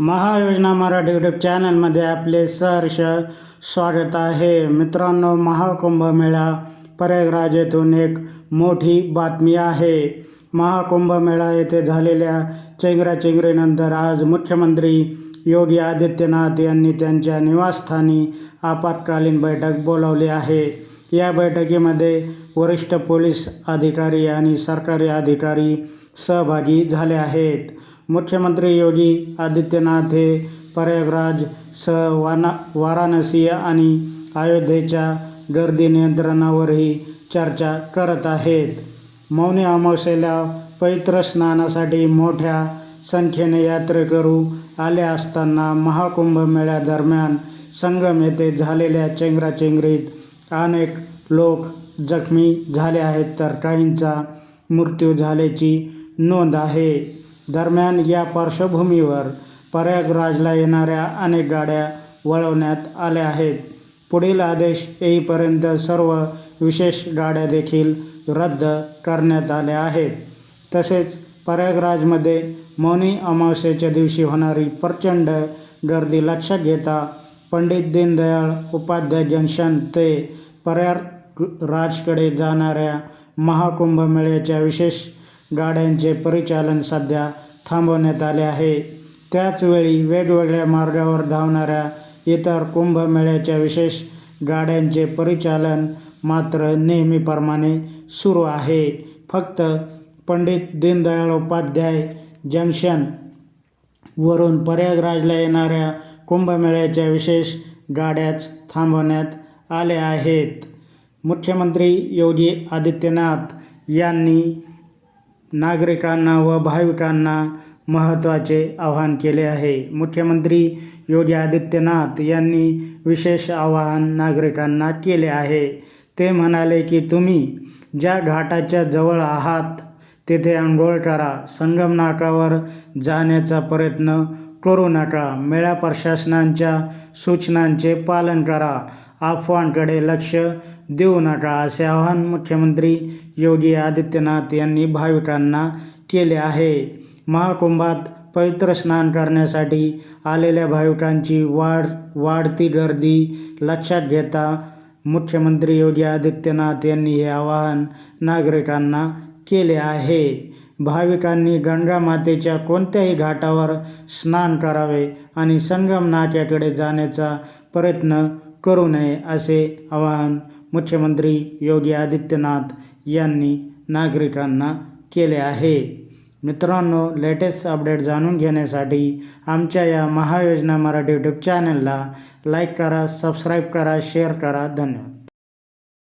महायोजना Marathi YouTube चॅनलमध्ये आपले सहर्ष स्वागत आहे. मित्रांनो महाकुंभमेळा प्रयागराज येथून एक मोठी बातमी आहे. महाकुंभमेळा येथे झालेल्या चेंगराचेंगरीनंतर आज मुख्यमंत्री योगी आदित्यनाथ यांनी त्यांच्या निवासस्थानी आपत्कालीन बैठक बोलावली आहे. या बैठकीमध्ये वरिष्ठ पोलीस अधिकारी आणि सरकारी अधिकारी सहभागी झाले आहेत. मुख्यमंत्री योगी आदित्यनाथ हे प्रयागराज सह वाना वाराणसी आणि अयोध्येच्या गर्दी नियंत्रणावरही चर्चा करत आहेत. मौनी अमावस्येला पवित्र स्नानासाठी मोठ्या संख्येने यात्रेकरू आले असताना महाकुंभ मेळ्यादरम्यान संगम येथे झालेल्या चेंगराचेंगरीत अनेक लोक जखमी झाले आहेत तर काहींचा मृत्यू झाल्याची नोंद आहे. दरम्यान या पार्श्वभूमीवर प्रयागराजला येणाऱ्या अनेक गाड्या वळवण्यात आल्या आहेत. पुढील आदेश येईपर्यंत सर्व विशेष गाड्या देखील रद्द करण्यात आल्या आहेत. तसेच प्रयागराजमध्ये मौनी अमावस्येच्या दिवशी होणारी प्रचंड गर्दी लक्षात घेता पंडित दीनदयाळ उपाध्याय जंक्शन ते प्रयागराजकडे जाणाऱ्या महाकुंभ मेळ्याच्या विशेष गाड्यांचे परिचालन सध्या थांबवण्यात आले आहे. त्याचवेळी वेगवेगळ्या मार्गावर धावणाऱ्या इतर कुंभमेळ्याच्या विशेष गाड्यांचे परिचालन मात्र नेहमीप्रमाणे सुरू आहे. फक्त पंडित दीनदयाळ उपाध्याय जंक्शन वरून प्रयागराजला येणाऱ्या कुंभमेळ्याच्या विशेष गाड्याच थांबवण्यात आल्या आहेत. मुख्यमंत्री योगी आदित्यनाथ यांनी नागरिकांना व भाविकांना महत्त्वाचे आवाहन केले आहे. मुख्यमंत्री योगी आदित्यनाथ यांनी विशेष आवाहन नागरिकांना केले आहे. ते म्हणाले की तुम्ही ज्या घाटाच्या जवळ आहात तेथे आंघोळ करा. संगमनाकावर जाण्याचा प्रयत्न करू नका. मेळा प्रशासनांच्या सूचनांचे पालन करा. अफवांकडे लक्ष देऊ नका असे आवाहन मुख्यमंत्री योगी आदित्यनाथ यांनी भाविकांना केले आहे. महाकुंभात पवित्र स्नान करण्यासाठी आलेल्या भाविकांची वाढ वाढती गर्दी लक्षात घेता मुख्यमंत्री योगी आदित्यनाथ यांनी हे आवाहन नागरिकांना केले आहे. भाविकांनी गंगा मातेच्या कोणत्याही घाटावर स्नान करावे आणि संगम नाक्याकडे जाण्याचा प्रयत्न करू नये असे आवाहन मुख्यमंत्री योगी आदित्यनाथ यांनी नागरिकांना केले आहे. मित्रांनो लेटेस्ट अपडेट जाणून घेण्यासाठी आमच्या या महायोजना मराठी यूट्यूब चॅनलला लाईक करा सबस्क्राईब करा शेअर करा. धन्यवाद.